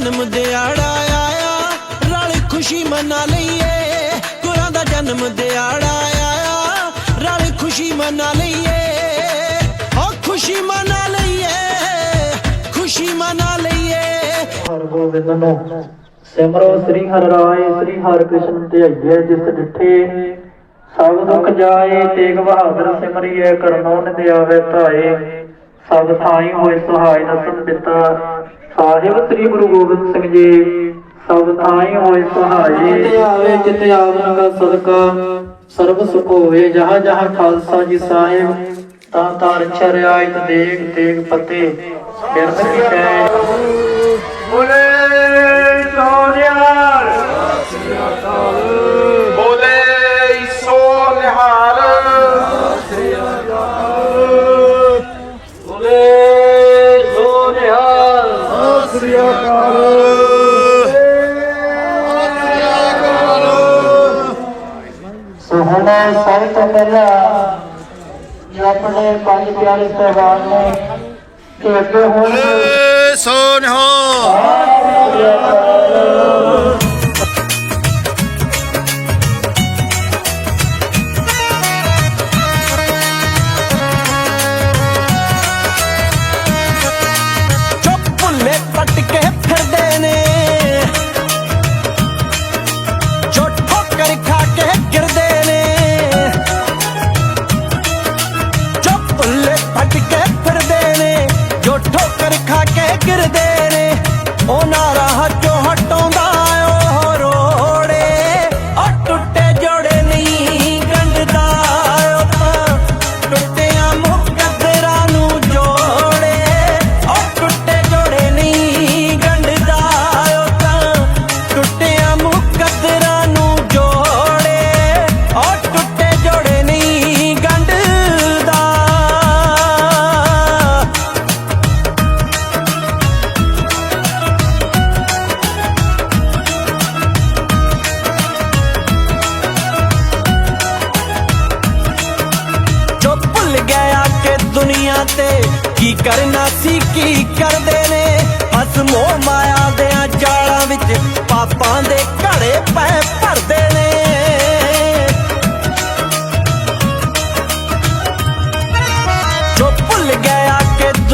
ਜਨਮ ਦਿਹਾੜਾ ਆਇਆ। ਰਲ ਖੁਸ਼ੀ ਮਨਾ ਲਈਏ। ਗੁਰਾਂ ਦਾ ਜਨਮ ਦਿਹਾੜਾ ਆਇਆ। ਰਲ ਖੁਸ਼ੀ ਮਨਾ ਲਈਏ। ਓ ਖੁਸ਼ੀ ਮਨਾ ਲਈਏ। ਖੁਸ਼ੀ ਮਨਾ ਲਈਏ। ਹਰ ਗੋਬਿੰਦ ਨੂੰ ਸਿਮਰੋ ਸ੍ਰੀ ਹਰਿ ਰਾਏ, ਸ੍ਰੀ ਹਰਿ ਕ੍ਰਿਸ਼ਨ ਧਿਆਈਏ ਜਿਸ ਡਿਠੇ। ਸਭ ਦੁਖ ਜਾਏ, ਤੇਗ ਬਹਾਦਰ ਸਿਮਰਿਐ ਕਰਨੋ ਨਿਦ ਧਾਏ। ਸਭ ਥਾਈ ਹੋਏ ਸਹਾਇ ਨਸਨ ਪਿਤਾ ਸਾਹਿਬ ਸ੍ਰੀ ਗੁਰੂ ਗੋਬਿੰਦ ਸਿੰਘ ਜੀ ਸਭ ਥਾਈ ਹੋਏ ਸਹਾਈ। ਤੇ ਆਵੇ ਚਿਤ ਆਵਨ ਦਾ ਸਦਕਾ ਸਰਬ ਸੁਖ ਹੋਏ ਜਹਾਂ ਜਹਾਂ ਖਾਲਸਾ ਜੀ ਸਾਹਿਬ ਤਾਂ ਤਾਂ ਰਛ ਰਿਆਇਤ ਦੇਗ ਤੇਗ ਪਤੇ ਬਿਰਦ ਕਿਟੈ ਬੋਲੇ। ਤੋਂ ਪਹਿਲਾਂ ਜੋ ਆਪਣੇ ਪੰਜ ਪਿਆਰੇ ਸਹਿਬਾਨ ਨੇ ਕਿ ਅੱਗੇ ਹੁਣ ਸੋਨਿਹਾਰ ਚੁੱਪ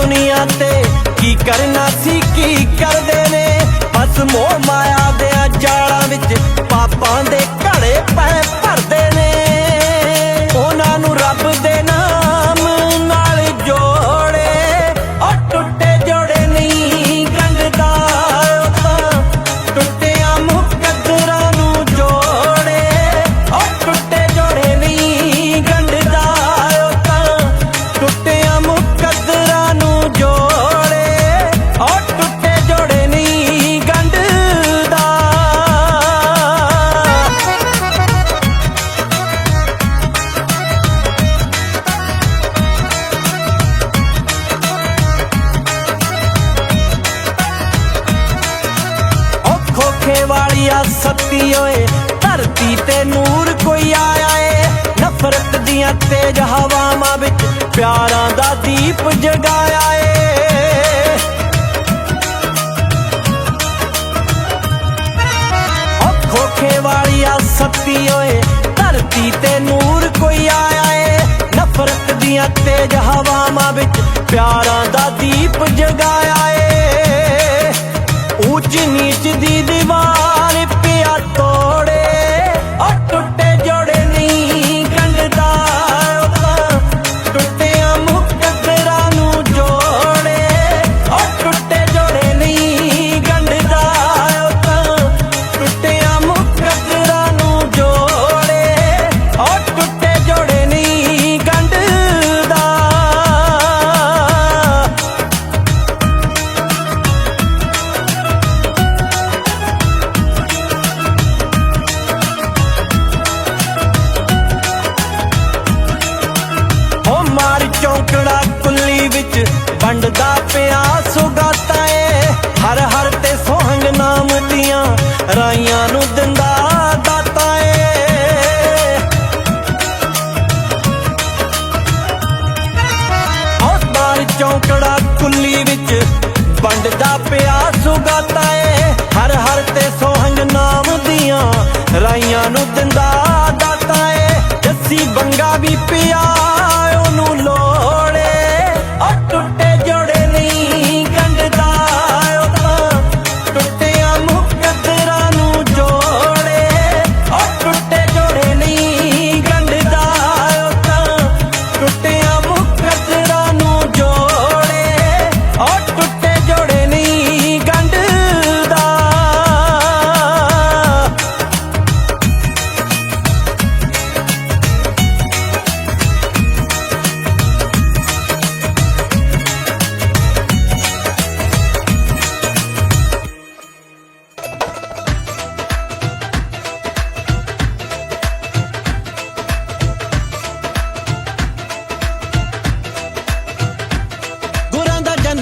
ਦੁਨੀਆ ਤੇ ਕੀ ਕਰਨਾ ਸੀ, ਕੀ ਕਰਦੇ ਨੇ? ਬਸ ਮੋਹ ਮਾਇਆ ਦੇ ਜਾਲਾਂ ਵਿੱਚ ਪਾਪਾਂ ਦੇ ਘੜੇ ਪੈ ਪਿਆਰਾਂ ਦਾ ਦੀਪ ਜਗਾਇਆ ਏ। ਉਹ ਖੋਖੇ ਵਾਲੀਆ ਸੱਤੀ ਓਏ, ਧਰਤੀ ਤੇ ਨੂਰ ਕੋਈ ਆਇਆ ਏ। ਨਫ਼ਰਤ ਦੀਆਂ ਤੇਜ ਹਵਾਵਾਂ ਵਿੱਚ ਪਿਆਰਾਂ ਦਾ ਦੀਪ ਜਗਾਇਆ ਏ। ਉੱਚ ਨੀਚ ਦੀ ਦੀਵਾਰ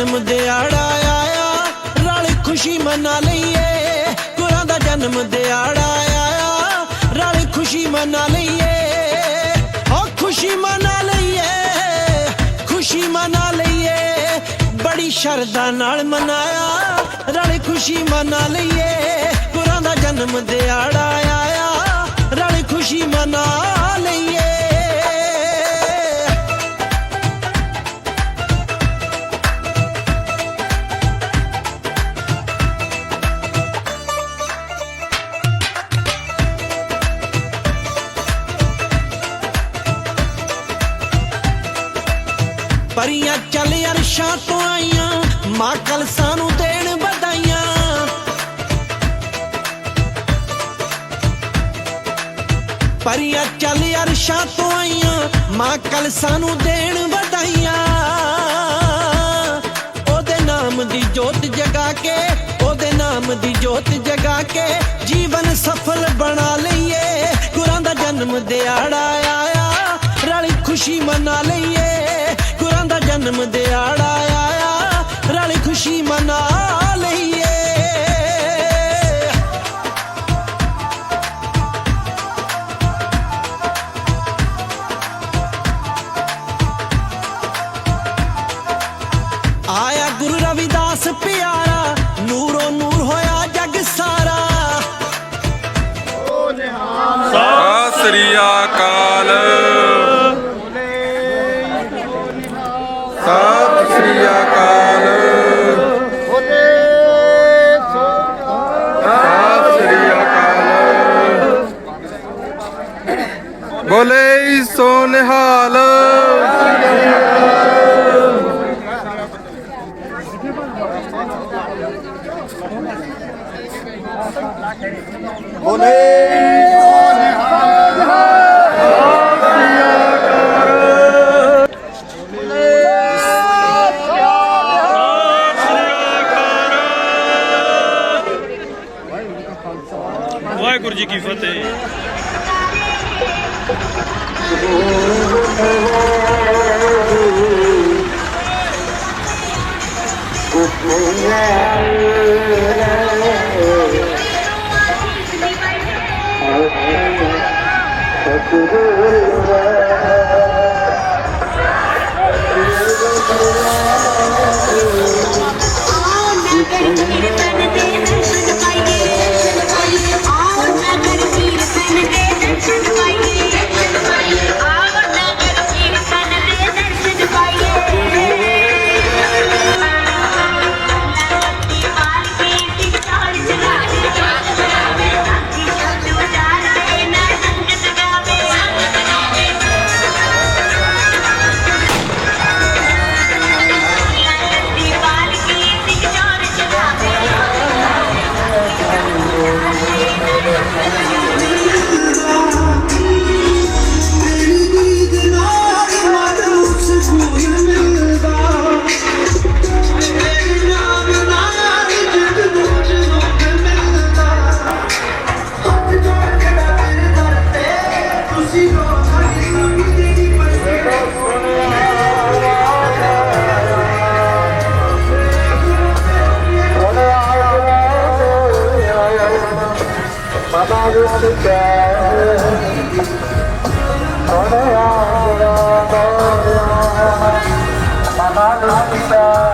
ਜਨਮ ਦਿਹਾੜਾ ਆਇਆ। ਰਲ ਖੁਸ਼ੀ ਮਨਾ ਲਈਏ। ਗੁਰਾਂ ਦਾ ਜਨਮ ਦਿਹਾੜਾ ਆਇਆ। ਰਲ ਖੁਸ਼ੀ ਮਨਾ ਲਈਏ। ਓ ਖੁਸ਼ੀ ਮਨਾ ਲਈਏ। ਖੁਸ਼ੀ ਮਨਾ ਲਈਏ। ਬੜੀ ਸ਼ਰਧਾ ਨਾਲ ਮਨਾਇਆ। ਰਲ ਖੁਸ਼ੀ ਮਨਾ ਲਈਏ। ਗੁਰਾਂ ਦਾ ਜਨਮ ਦਿਹਾੜਾ ਆਇਆ। ਰਲ ਖੁਸ਼ੀ ਮਨਾ ਲਈਏ। ਪਰੀਆਂ ਚੱਲ ਅਰਸ਼ਾਂ ਤੋਂ ਆਈਆਂ, ਮਾਂ ਕਲਸਾਂ ਨੂੰ ਦੇਣ ਵਧਾਈਆਂ। ਪਰੀਆਂ ਚੱਲ ਅਰਸ਼ਾਂ ਤੋਂ ਆਈਆਂ, ਮਾਂ ਕਲਸਾਂ ਨੂੰ ਦੇਣ ਵਧਾਈਆਂ। ਉਹਦੇ ਨਾਮ ਦੀ ਜੋਤ ਜਗਾ ਕੇ, ਉਹਦੇ ਨਾਮ ਦੀ ਜੋਤ ਜਗਾ ਕੇ, ਜੀਵਨ ਸਫਲ ਬਣਾ ਲਈਏ। ਗੁਰਾਂ ਦਾ ਜਨਮ ਦਿਹਾੜਾ ਆਇਆ, ਰਲ ਖੁਸ਼ੀ ਮਨਾ ਲਈਏ। ਜਨਮ ਦਿਹਾੜਾ ਆਇਆ। ਰਲ ਖੁਸ਼ੀ ਮਨਾ ਆਓ ਮਨਾ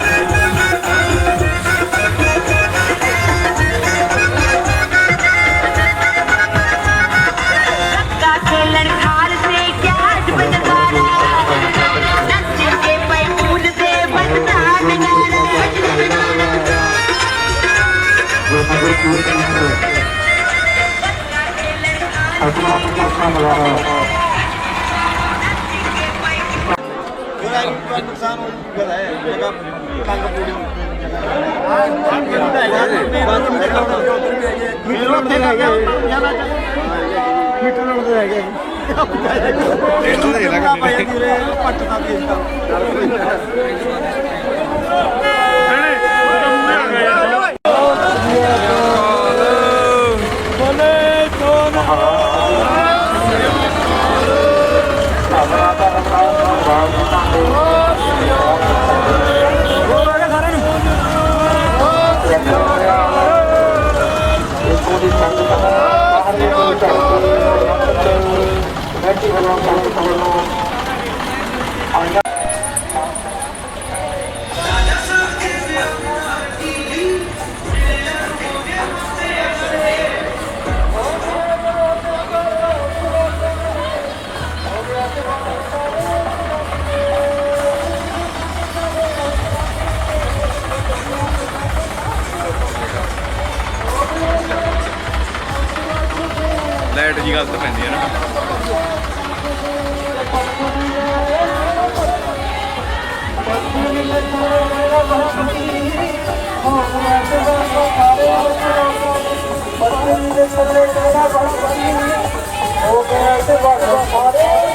ਨੁਕਸਾਨ ਹੋ ਗਿਆ ਹੈ ਜਗ੍ਹਾ ਤੰਗ ਪੂਰੀ ਹਾਂ ਕੰਮ ਕਰਦਾ ਹੈ ਬਾਅਦ ਵਿੱਚ ਕਰਦਾ ਮੀਟਰ ਰੋਡ ਤੇ ਹੈਗਾ ਮੀਟਰ ਰੋਡ ਤੇ ਹੈਗਾ ਇਹ ਤਾਂ ਨਹੀਂ ਲੱਗਦਾ ਪੱਟ ਦਾ ਦੇਸ਼ ਦਾ ਲਾਈਟ ਜੀ ਗਲਤ ਪੈਂਦੀ ਹੈ ਨਾ। ਹੋ ਗਿਆ ਤੇ ਬਾਬਾ ਸਾਰੇ।